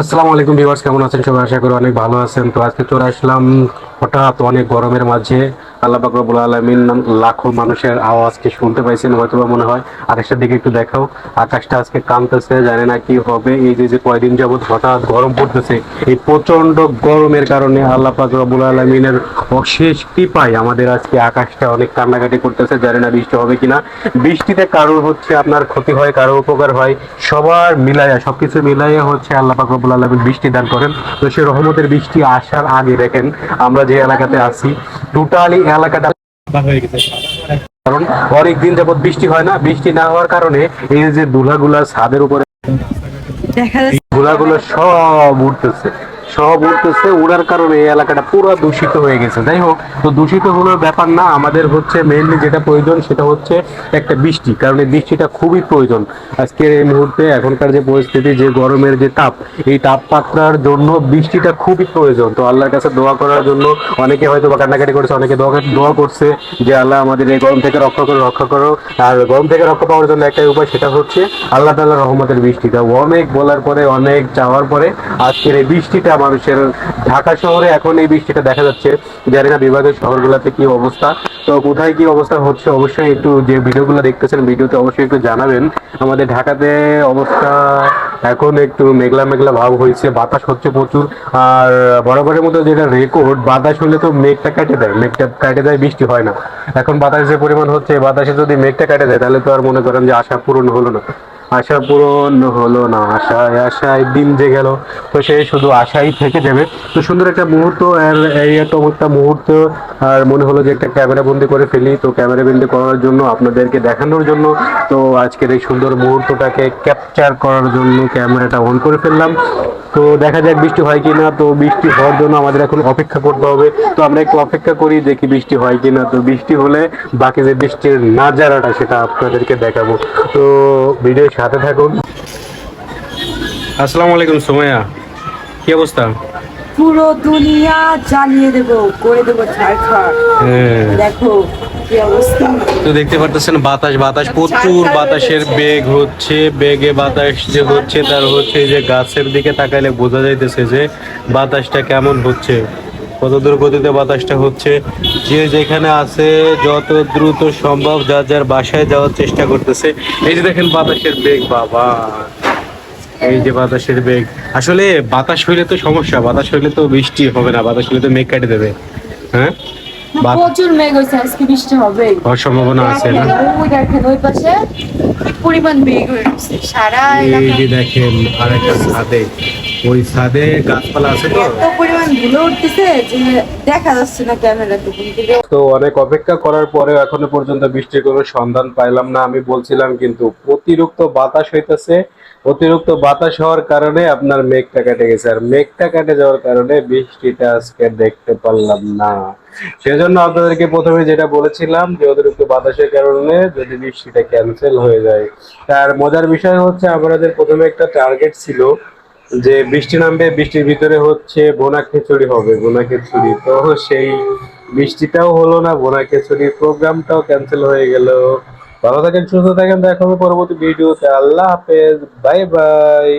আসসালামু আলাইকুম ভিউয়ার্স, কেমন আছেন সবাই? আশা করি অনেক ভালো আছেন। তো আজকে চলে আসলাম হঠাৎ অনেক গরমের মাঝে। আল্লাহ আলামিন লাখো মানুষের আওয়াজকে শুনতে পাইছেন হয়তো বা মনে হয়। দিকে একটু দেখাও। আকাশটা আজকে কামতেছে জানে না কি হবে। এই যে যে কয়দিন যাবত হঠাৎ গরম পড়তেছে, এই গরমের কারণে আল্লাহ আলামিনের অশেষ কৃপায় আমাদের আজকে আকাশটা অনেক কান্নাকাটি করতেছে। জানে না বৃষ্টি হবে কিনা। বৃষ্টিতে কারোর হচ্ছে আপনার ক্ষতি হয় কারও উপকার হয়, সবার মিলাইয়া, সবকিছু মিলাইয়া হচ্ছে আল্লাহ পাক রব্বুল আলামিন বৃষ্টি দান করেন। তো সেই রহমতের বৃষ্টি আসার আগে দেখেন, আমরা যে এলাকাতে আছি টোটালি এলাকাটা কারণ অনেক দিন যাবত বৃষ্টি হয় না। বৃষ্টি না হওয়ার কারণে এই যে ধুলাগুলা ছাদের উপরে দেখা যাচ্ছে ধুলাগুলো সব উঠতেছে। সব উঠতেছে, উড়ার কারণে এই এলাকাটা পুরো দূষিত হয়ে গেছে। যাই হোক, তো দূষিত হলো ব্যাপার না, আমাদের হচ্ছে মেইনলি যেটা প্রয়োজন সেটা হচ্ছে একটা বৃষ্টি, কারণ এই বৃষ্টিটা খুবই প্রয়োজন। আজকের এই মুহূর্তে এখনকার যে পরিস্থিতি, যে গরমের যে তাপ, এই তাপমাত্রার জন্য বৃষ্টিটা খুবই প্রয়োজন। তো আল্লাহর কাছে দোয়া করার জন্য অনেকে হয়তো বা কান্নাকাটি করেছে, অনেকে দোয়া দোয়া করছে যে আল্লাহ আমাদের এই গরম থেকে রক্ষা করে রক্ষা করো। আর গরম থেকে রক্ষা পাওয়ার জন্য একটাই উপায় সেটা হচ্ছে আল্লাহ তাল্লাহ রহমতের বৃষ্টিটা। অনেক বলার পরে, অনেক চাওয়ার পরে আজকের এই বৃষ্টিটা মানুষের ঢাকা শহরে এখন এই বৃষ্টিটা দেখা যাচ্ছে। জানি না বিভাগের শহরগুলোতে কি অবস্থা। তো কোথায় কি অবস্থা হচ্ছে অবশ্যই একটু যে ভিডিওগুলো দেখতেছেন ভিডিওতে অবশ্যই একটু জানাবেন। আমাদের ঢাকাতে অবস্থা এখন একটু মেঘলা মেঘলা ভাব হয়েছে, বাতাস হচ্ছে প্রচুর। আর বরাবরের মতো যেটা রেকর্ড বাতাস হলে তো মেঘটা কেটে দেয়, মেঘটা কেটে দেয়, বৃষ্টি হয় না। এখন বাতাস যে পরিমাণ হচ্ছে, বাতাসে যদি মেঘটা কেটে দেয়, তাহলে তো আর মনে করেন যে আশা পূরণ হলো না। আশা পূরণ হলো না, আশায় আশায় দিন যে গেল তো সে শুধু আশাই থেকে যাবে। তো সুন্দর একটা মুহূর্ত, আর একটা মুহূর্ত, আর মনে হলো যে একটা ক্যামেরা বন্দি করে ফেলি। তো ক্যামেরা বন্দি করার জন্য, আপনাদেরকে দেখানোর জন্য, তো আজকের এই সুন্দর মুহূর্তটাকে ক্যাপচার করার জন্য ক্যামেরাটা অন করে ফেললাম। তো দেখা যাক বৃষ্টি হয় কিনা তো বৃষ্টি হওয়ার জন্য আমাদের এখন অপেক্ষা করতে হবে। তো আমরা একটু অপেক্ষা করি দেখি বৃষ্টি হয় কিনা তো বৃষ্টি হলে বাকি যে বৃষ্টির নাজারাটা সেটা আপনাদেরকে দেখাবো। তো ভিডিওর সাথে থাকুন। আসসালামু আলাইকুম সোমায়া কি অবস্থা? পুরো দুনিয়া জ্বালিয়ে দেব করে দেব ছাড়খাড় হ্যাঁ। দেখো তো দেখতে পারতেছেন বাতাস বাতাস প্রচুর বাতাসের বেগ হচ্ছে বেগে বাতাস যে হচ্ছে তার হচ্ছে যে গাছের দিকে তাকাইলে বোঝা যাইতেছে যে বাতাসটা কেমন হচ্ছে। কত দূর গতিতে বাতাসটা হচ্ছে যে যেখানে আছে যত দ্রুত সম্ভব যার যার বাসায় যাওয়ার চেষ্টা করতেছে। এই যে দেখেন বাতাসের বেগ বাবা। এই যে বাতাসের বেগ। আসলে বাতাস হইলে তো সমস্যা বাতাস হইলে তো বৃষ্টি হবে না বাতাস হইলে তো মেঘ কাটে দেবে। হ্যাঁ? বাত- প্রচুর মেঘ হয়েছে আজকে বৃষ্টি হবে হওয়ার সম্ভাবনা আছে না? ওই দেখেন ওই পাশে পরিমাণ মেঘ হয়েছে সারা এই যে দেখেন আরেকটা ছাদে। ওই ছাদে গাছপালা আছে তো। এত পরিমাণ ধুলো উঠতেছে যে দেখা যাচ্ছে না ক্যামেরাতে কিন্তু তো অনেক অপেক্ষা করার পরেও এখনও পর্যন্ত বৃষ্টির কোনো সন্ধান পাইলাম না। আমি বলছিলাম কিন্তু অতিরিক্ত বাতাস হইতেছে। অতিরিক্ত বাতাস হওয়ার কারণে আপনার মেঘটা কেটে গেছে। আর মেঘটা কেটে যাওয়ার কারণে বৃষ্টিটা আজকে দেখতে পারলাম না। সেজন্য আপনাদেরকে প্রথমে যেটা বলেছিলাম যে অতিরিক্ত বাতাসের কারণে যদি বৃষ্টিটা ক্যান্সেল হয়ে যায়। তার মজার বিষয় হচ্ছে আমাদের প্রথমে একটা টার্গেট ছিল যে বৃষ্টি নামবে, বৃষ্টির ভিতরে হচ্ছে বোনা খিচুড়ি হবে। বোনা খিচুড়ি তো সেই বৃষ্টিটাও হলো না, বোনা খিচুড়ির প্রোগ্রামটাও ক্যান্সেল হয়ে গেল। ভালো থাকেন, সুস্থ থাকেন, দেখা পরবর্তী ভিডিওতে। আল্লাহ হাফেজ, বাই বাই।